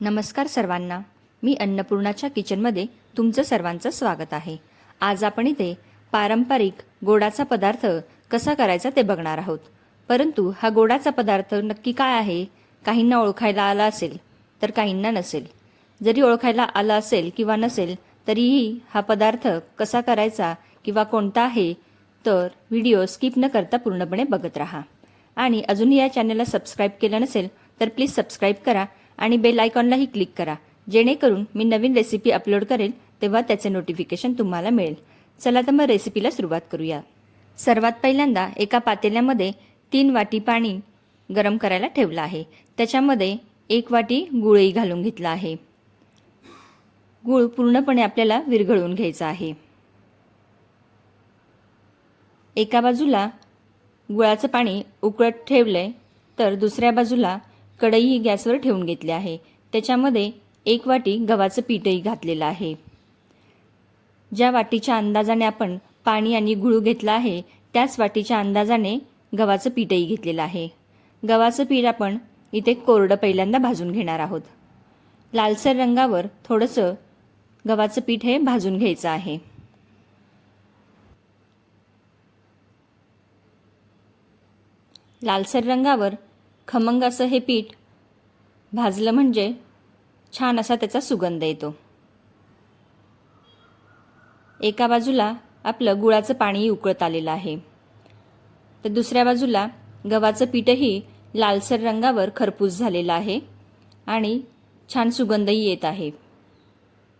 नमस्कार सर्वांना. मी अन्नपूर्णाच्या किचनमध्ये तुमचं सर्वांचं स्वागत आहे. आज आपण इथे पारंपरिक गोडाचा पदार्थ कसा करायचा ते बघणार आहोत. परंतु हा गोडाचा पदार्थ नक्की काय आहे काहींना ओळखायला आला असेल तर काहींना नसेल. जरी ओळखायला आला असेल किंवा नसेल तरीही हा पदार्थ कसा करायचा किंवा कोणता आहे तर व्हिडिओ स्किप न करता पूर्णपणे बघत राहा. आणि अजूनही या चॅनलला सबस्क्राईब केलं नसेल तर प्लीज सबस्क्राईब करा. आणि बेल आयकॉनलाही क्लिक करा. जेणेकरून मी नवीन रेसिपी अपलोड करेल तेव्हा त्याचे नोटिफिकेशन तुम्हाला मिळेल. चला तर मग रेसिपीला सुरुवात करूया. सर्वात पहिल्यांदा एका पातेल्यामध्ये तीन वाटी पाणी गरम करायला ठेवलं आहे. त्याच्यामध्ये एक वाटी गुळही घालून घेतला आहे. गूळ पूर्णपणे आपल्याला विरघळवून घ्यायचा आहे. एका बाजूला गुळाचं पाणी उकळत ठेवलंय तर दुसऱ्या बाजूला कढई गॅसवर ठेवून घेतली आहे. त्याच्यामध्ये एक वाटी गव्हाचं पीठही घातलेलं आहे. ज्या वाटीच्या अंदाजाने आपण पाणी आणि गुळू घेतलं आहे त्याच वाटीच्या अंदाजाने गव्हाचं पीठही घेतलेलं आहे. गव्हाचं पीठ आपण इथे कोरडं पहिल्यांदा भाजून घेणार आहोत. लालसर रंगावर थोडंसं गव्हाचं पीठ हे भाजून घ्यायचं आहे. लालसर रंगावर खमंगाचं असं हे पीठ भाजलं म्हणजे छान असा त्याचा सुगंध येतो. एका बाजूला आपलं गुळाचं पाणी उकळत आलेलं आहे. तर दुसऱ्या बाजूला गव्हाचं पीठही लालसर रंगावर खरपूस झालेलं आहे आणि छान सुगंधही येत आहे.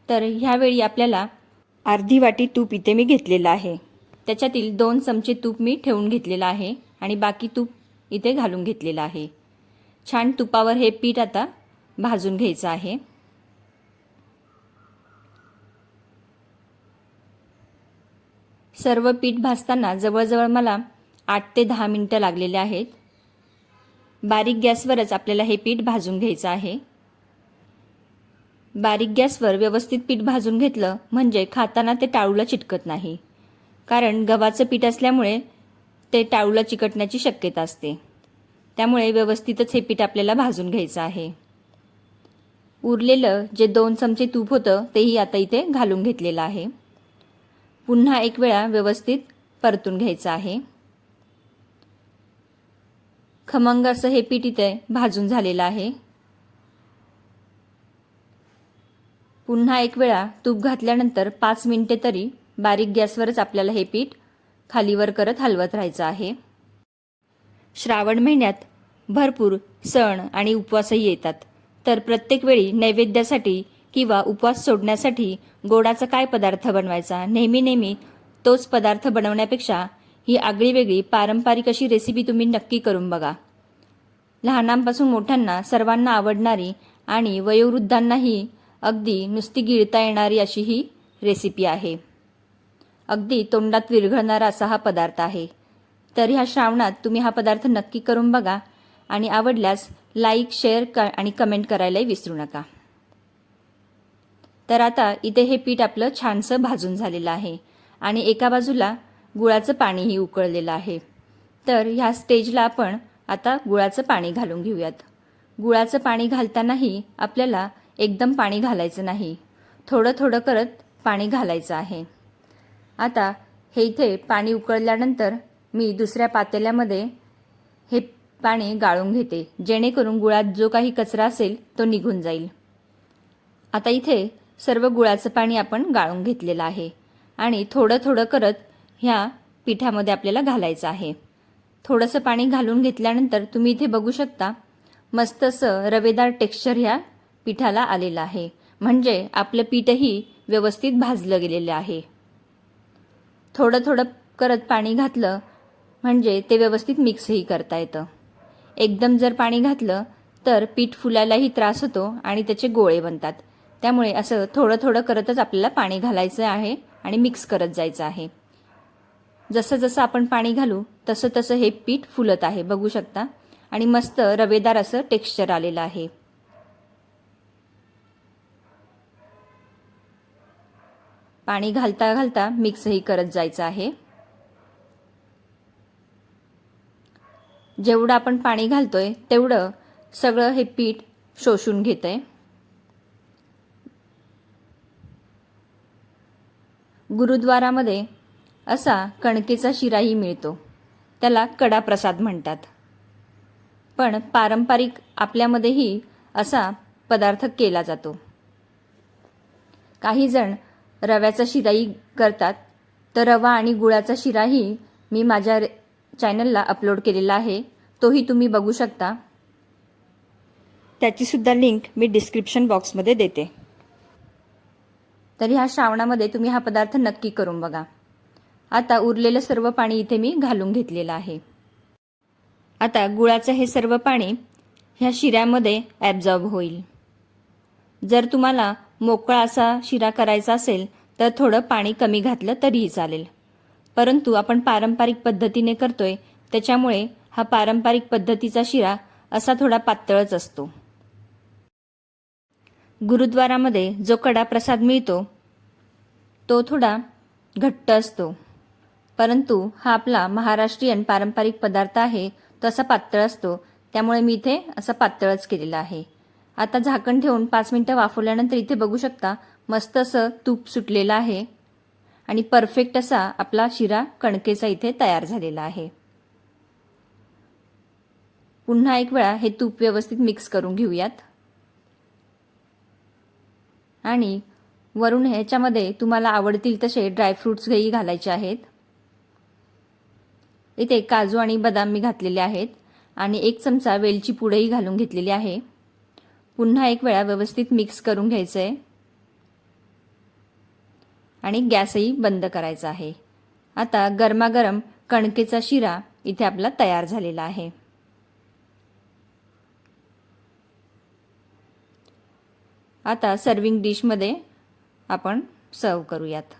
तर ह्यावेळी आपल्याला अर्धी वाटी तूप इथे मी घेतलेलं आहे. त्याच्यातील दोन चमचे तूप मी ठेवून घेतलेलं आहे आणि बाकी तूप इथे घालून घेतलेलं आहे. छान तुपावर हे पीठ आता भाजून घ्यायचं आहे. सर्व पीठ भाजताना जवळजवळ मला आठ ते दहा मिनटं लागलेले आहेत. बारीक गॅसवरच आपल्याला हे पीठ भाजून घ्यायचं आहे. बारीक गॅसवर व्यवस्थित पीठ भाजून घेतलं म्हणजे खाताना ते टाळूला चिटकत नाही. कारण गव्हाचं पीठ असल्यामुळे ते टाळूला चिकटण्याची शक्यता असते. त्यामुळे व्यवस्थितच हे पीठ आपल्याला भाजून घ्यायचं आहे. उरलेलं जे दोन चमचे तूप होतं तेही आता इथे घालून घेतलेलं आहे. पुन्हा एक वेळा व्यवस्थित परतून घ्यायचं आहे. खमंग असं हे पीठ इथे भाजून झालेलं आहे. पुन्हा एक वेळा तूप घातल्यानंतर पाच मिनिटे तरी बारीक गॅसवरच आपल्याला हे पीठ खालीवर करत हलवत राहायचं आहे. श्रावण महिन्यात भरपूर सण आणि उपवासही येतात. तर प्रत्येक वेळी नैवेद्यासाठी किंवा उपवास सोडण्यासाठी गोडाचा काय पदार्थ बनवायचा? नेहमी नेहमी तोच पदार्थ बनवण्यापेक्षा ही आगळी वेगळी पारंपरिक अशी रेसिपी तुम्ही नक्की करून बघा. लहानांपासून मोठ्यांना सर्वांना आवडणारी आणि वयोवृद्धांनाही अगदी नुसती गिळता येणारी अशी ही रेसिपी आहे. अगदी तोंडात विरघळणारा असा हा पदार्थ आहे. तर ह्या श्रावणात तुम्ही हा पदार्थ नक्की करून बघा आणि आवडल्यास लाईक शेअर क आणि कमेंट करायलाही विसरू नका. तर आता इथे हे पीठ आपलं छानसं भाजून झालेलं आहे आणि एका बाजूला गुळाचं पाणीही उकळलेलं आहे. तर ह्या स्टेजला आपण आता गुळाचं पाणी घालून घेऊयात. गुळाचं पाणी घालतानाही आपल्याला एकदम पाणी घालायचं नाही. थोडं थोडं करत पाणी घालायचं आहे. आता हे इथे पाणी उकळल्यानंतर मी दुसऱ्या पातेल्यामध्ये हे पाणी गाळून घेते जेणेकरून गुळात जो काही कचरा असेल तो निघून जाईल. आता इथे सर्व गुळाचं पाणी आपण गाळून घेतलेलं आहे आणि थोडं थोडं करत ह्या पिठामध्ये आपल्याला घालायचं आहे. थोडंसं पाणी घालून घेतल्यानंतर तुम्ही इथे बघू शकता मस्त असं रवेदार टेक्स्चर ह्या पिठाला आलेलं आहे. म्हणजे आपलं पीठही व्यवस्थित भाजलं गेलेलं आहे. थोडं थोडं करत पाणी घातलं म्हणजे ते व्यवस्थित मिक्सही करता येतं. एकदम जर पाणी घातलं तर पीठ फुलायलाही त्रास होतो आणि त्याचे गोळे बनतात. त्यामुळे असं थोडं थोडं करतच आपल्याला पाणी घालायचं आहे आणि मिक्स करत जायचं आहे. जसं जसं आपण पाणी घालू तसं तसं हे पीठ फुलत आहे बघू शकता. आणि मस्त रवेदार असं टेक्स्चर आलेलं आहे. पाणी घालता घालता मिक्सही करत जायचं आहे. जेवढं आपण पाणी घालतोय तेवढं सगळं हे पीठ शोषून घेत आहे गुरुद्वारामध्ये असा कणकेचा शिराही मिळतो. त्याला कडा प्रसाद म्हणतात. पण पारंपरिक आपल्यामध्येही असा पदार्थ केला जातो. काही जण रव्याचा शिराही करतात. तर रवा आणि गुळाचा शिराही मी माझ्या रे- चॅनलला अपलोड केलेला आहे. तोही तुम्ही बघू शकता. त्याची सुद्धा लिंक मी डिस्क्रिप्शन बॉक्समध्ये देते. तर ह्या श्रावणामध्ये तुम्ही हा पदार्थ नक्की करून बघा. आता उरलेलं सर्व पाणी इथे मी घालून घेतलेलं आहे. आता गुळाचं हे सर्व पाणी ह्या शिऱ्यामध्ये ॲब्झॉर्ब होईल. जर तुम्हाला मोकळा असा शिरा करायचा असेल तर थोडं पाणी कमी घातलं तरीही चालेल. परंतु आपण पारंपरिक पद्धतीने करतोय त्याच्यामुळे हा पारंपरिक पद्धतीचा शिरा असा थोडा पातळच असतो. गुरुद्वारामध्ये जो कडा प्रसाद मिळतो तो थोडा घट्ट असतो. परंतु हा आपला महाराष्ट्रीयन पारंपरिक पदार्थ आहे तो असा पातळ असतो. त्यामुळे मी इथे असा पातळच केलेला आहे. आता झाकण ठेवून पाच मिनटं वाफवल्यानंतर इथे बघू शकता मस्त असं तूप सुटलेलं आहे. आणि परफेक्ट असा आपला शिरा कणकेचा इथे तयार झालेला आहे. पुन्हा एक वेळा हे तूप व्यवस्थित मिक्स करून घेऊयात. आणि वरून ह्याच्यामध्ये तुम्हाला आवडतील तसे ड्रायफ्रूट्सही घालायचे आहेत. इथे काजू आणि बदाम मी घातलेले आहेत. आणि एक चमचा वेलची पुडही घालून घेतलेली आहे. पुन्हा एक वेळा व्यवस्थित मिक्स करून घ्यायचं आहे आणि गॅसही बंद करायचा आहे. आता गरमागरम कणकेचा शिरा इथे आपला तयार झालेला आहे. आता सर्विंग डिशमध्ये आपण सर्व करूयात.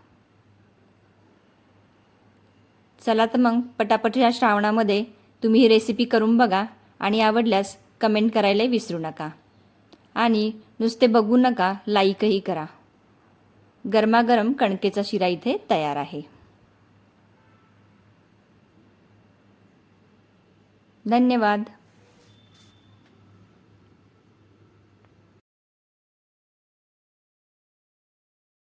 चला तर मग पटापट या श्रावणामध्ये तुम्ही ही रेसिपी करून बघा आणि आवडल्यास कमेंट करायला विसरू नका. आणि नुसते बघू नका लाईकही करा. गरमागरम कणकेचा शिरा इथे तयार आहे. धन्यवाद.